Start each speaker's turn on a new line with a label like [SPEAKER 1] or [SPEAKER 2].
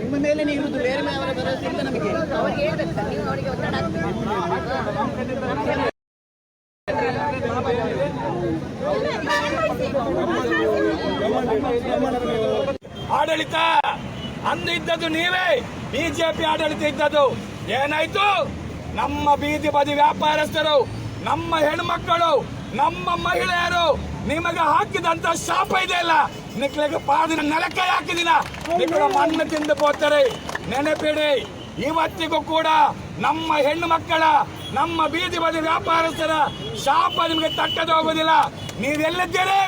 [SPEAKER 1] ನಿಮ್ಮ ಬೇರೆ
[SPEAKER 2] ಮೇವರ
[SPEAKER 3] ಆಡಳಿತ ಅಂದು ಇದ್ದದ್ದು ನೀವೇ. ಬಿಜೆಪಿ ಆಡಳಿತ ಇದ್ದದ್ದು. ಏನಾಯ್ತು? ನಮ್ಮ ಬೀದಿ ಬದಿ ವ್ಯಾಪಾರಸ್ಥರು, ನಮ್ಮ ಹೆಣ್ಮಕ್ಕಳು ನಮ್ಮ ಮಹಿಳೆಯರು ನಿಮಗೆ ಹಾಕಿದಂತ ಶಾಪ ಇದೆಯಲ್ಲ ನಿಕ್ಲಿಗೆ ಪಾದಿನ ನೆಲಕ್ಕೆ ಹಾಕಿದಿನ ನಿಕ್ಕಳು ಮಣ್ಣು ತಿಂದು ಹೋಗ್ತಾರೆ ನೆನಪಿಡಿ, ಇವತ್ತಿಗೂ ಕೂಡ ನಮ್ಮ ಹೆಣ್ಣು ಮಕ್ಕಳ ನಮ್ಮ ಬೀದಿ ಬದಿ ವ್ಯಾಪಾರಸ್ಥರ ಶಾಪ ನಿಮಗೆ ತಟ್ಟದ ಹೋಗೋದಿಲ್ಲ. ನೀವೆಲ್ಲಿದ್ದೀರಿ?